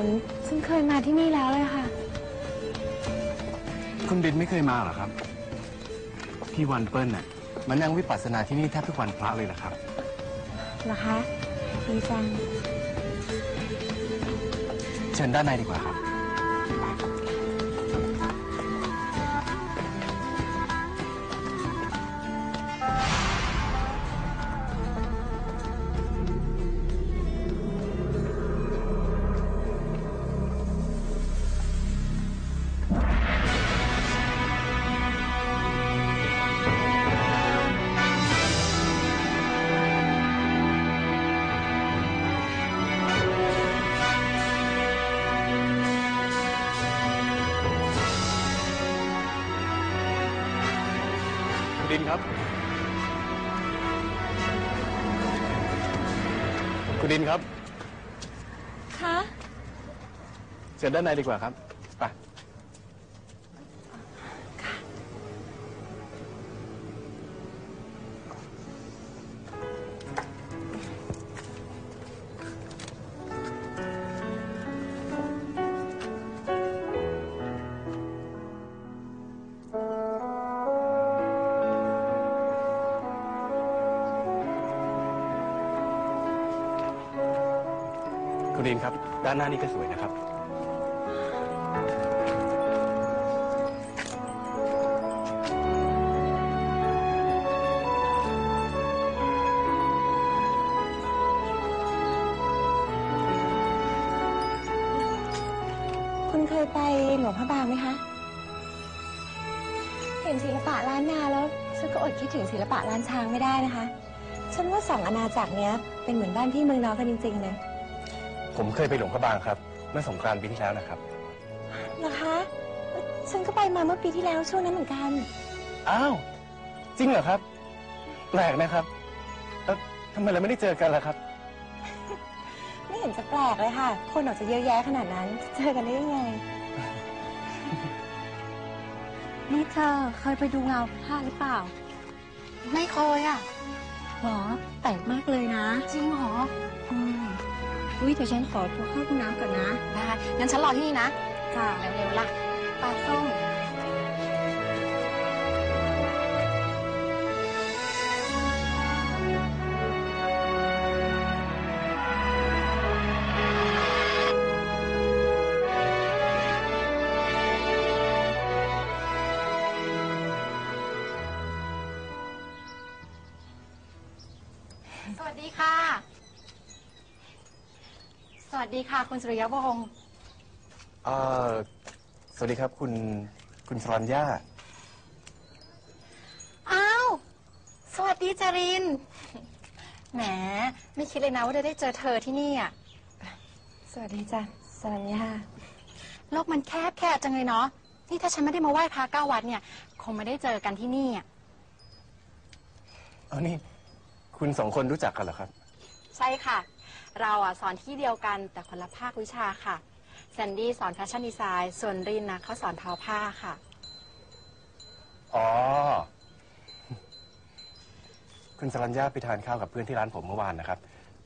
มือนฉันเคยมาที่นี่แล้วเลยค่ะ คุณดินไม่เคยมาเหรอครับ พี่วันเปิ้ลน่ะมานั่งวิปัสสนาที่นี่แทบทุกวันพระเลยเหรอครับเหรอคะดีจังเชิญด้านในดีกว่าครับ ดินครับ คุณดินครับ คะเชิญด้านในดีกว่าครับ ไป คุณดินครับ ด้านหน้านี่ก็สวยนะครับ คุณเคยไปหลวงพระบางไหมคะ เห็นศิลปะล้านนาแล้วฉันก็อดคิดถึงศิลปะล้านช้างไม่ได้นะคะ ฉันว่าสองอาณาจักรเนี้ยเป็นเหมือนบ้านพี่เมืองน้องกันจริงๆเลย ผมเคยไปหลวงพระบางครับ เมื่อสงกรานต์ปีที่แล้วนะครับ เหรอคะเอ้ยฉันก็ไปมาเมื่อปีที่แล้วช่วงนั้นเหมือนกัน อ้าว จริงเหรอครับ แปลกนะครับแล้วทำไมเราไม่ได้เจอกันล่ะครับ ไม่เห็นจะแปลกเลยค่ะ คนออกจะเยอะแยะขนาดนั้น เจอกันได้ยังไง นี่เธอเคยไปดูเงาพระหรือเปล่า ไม่เคยอะหรอแปลกมากเลยนะ จริงเหรออืม อุ้ยเดี๋ยวฉันขอตัวเข้าห้องน้ำก่อนนะ ได้งั้นฉันรอที่นี่นะ ค่ะ เร็วๆล่ะปลาส้ม วัสดีค่ะ คุณสุริยวงศ์เอ่อสวัสดีครับคุณคุณสรัญญาอ้าว สวัสดีจาริน แหม ไม่คิดเลยนะว่าจะได้เจอเธอที่นี่อะ สวัสดีจ้ะสรัญญาโลกมันแคบแคบจังเลยเนาะ นี่ถ้าฉันไม่ได้มาไหว้พระเก้าวัดเนี่ย คงไม่ได้เจอกันที่นี่อะ เอานี่ คุณสองคนรู้จักกันเหรอครับ ใช่ค่ะ เราอะสอนที่เดียวกันแต่คนละภาควิชาค่ะแซนดี้สอนแฟชั่นดีไซน์ส่วนรินนะเขาสอนทอผ้าค่ะ อ๋อ คุณสรัญญาไปทานข้าวกับเพื่อนที่ร้านผมเมื่อวานนะครับ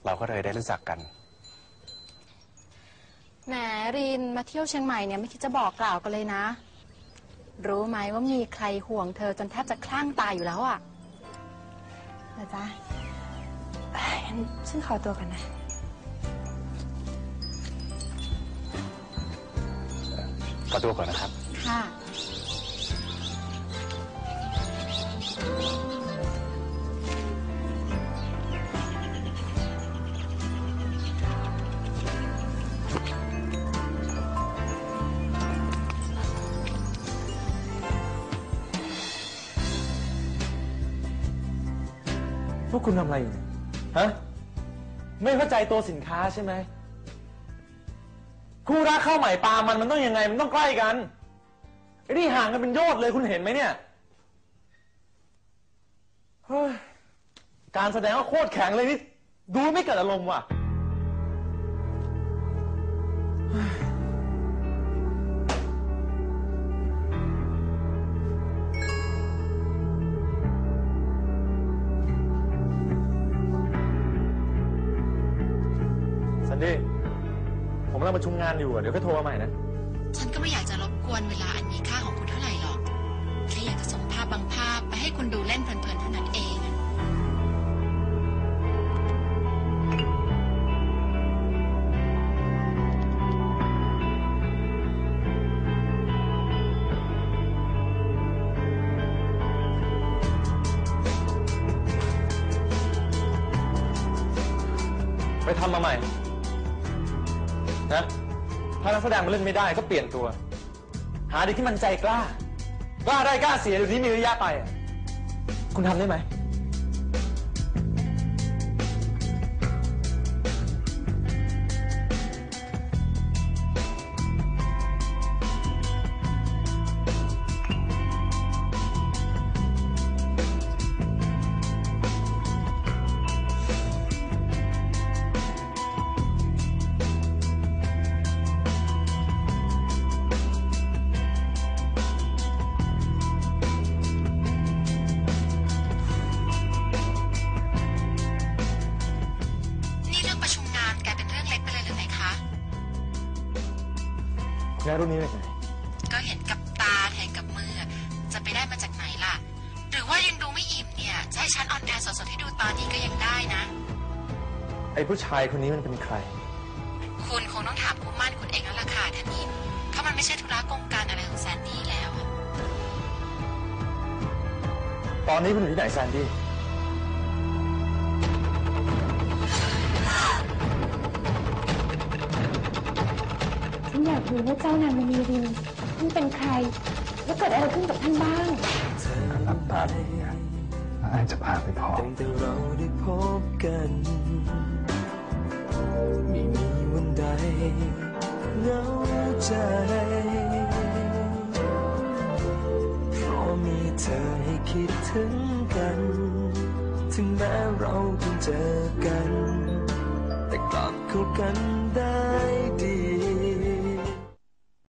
เราก็เลยได้รู้จักกัน แหมรินมาเที่ยวเชียงใหม่เนี่ยไม่คิดจะบอกกล่าวกันเลยนะ รู้ไหมว่ามีใครห่วงเธอจนแทบจะคลั่งตายอยู่แล้วอะเหรอจ๊ะเอ้ยงั้ นฉันขอตัวก่อนนะ ขอตัวก่อนนะครับ ค่ะ พวกคุณทำอะไรอยู่เนี่ย ฮะ ไม่เข้าใจตัวสินค้าใช่ไหม คู่รักข้าวใหม่ปลามันมันต้องยังไง มันต้องใกล้กันไอ้นี่ห่างกันเป็นโยชน์เลยคุณเห็นไหมเนี่ยเฮ้ยการแสดงว่าโคตรแข็งเลยนี่ ดูไม่เกิดอารมณ์ว่ะ สันดี้ผมำลังประชุมงานอยู่อะเดี๋ยวก็โทรมาใหม่นะ ฉันก็ไม่อยากจะรบกวนเวลาอันมีค่าของคุณเท่าไหร่หรอก แค่อยากจะส่งภาพบางภาพไปให้คุณดูเล่นเพลินๆเท่านั้นเองไปทำมาใหม่ นะ ถ้านักแสดงมันเล่นไม่ได้ก็เปลี่ยนตัว หาเด็กที่มันใจกล้า กล้าได้กล้าเสียเดี๋ยวนี้มีระยะไปอะคุณทำได้ไหม งานรุ่นนี้เป็นไงก็เห็นกับตาแทนกับมือ จะไปได้มาจากไหนล่ะ หรือว่ายังดูไม่อิ่มเนี่ยจะให้ฉันออนแอร์สดๆให้ดูตอนนี้ก็ยังได้นะ ไอ้ผู้ชายคนนี้มันเป็นใคร คุณคงต้องถามคู่หมั่นคุณเองแล้วล่ะค่ะท่านอิมเพราะมันไม่ใช่ธุระกงการอะไรของแซนดี้แล้วอะตอนนี้คุณอยู่ที่ไหนแซนดี้ ฉันอยากรู้ว่าเจ้านางมณีรินท่านเป็นใคร แล้วเกิดอะไรขึ้นกับท่านบ้างรับตาดีอาจจะพาไปพอตั้งแต่เราได้พบกันไม่มีวันใดเหงาใจเพราะมีเธอให้คิดถึงกัน ถึงแม้เราเพิ่งเจอกันแต่กลับเข้ากัน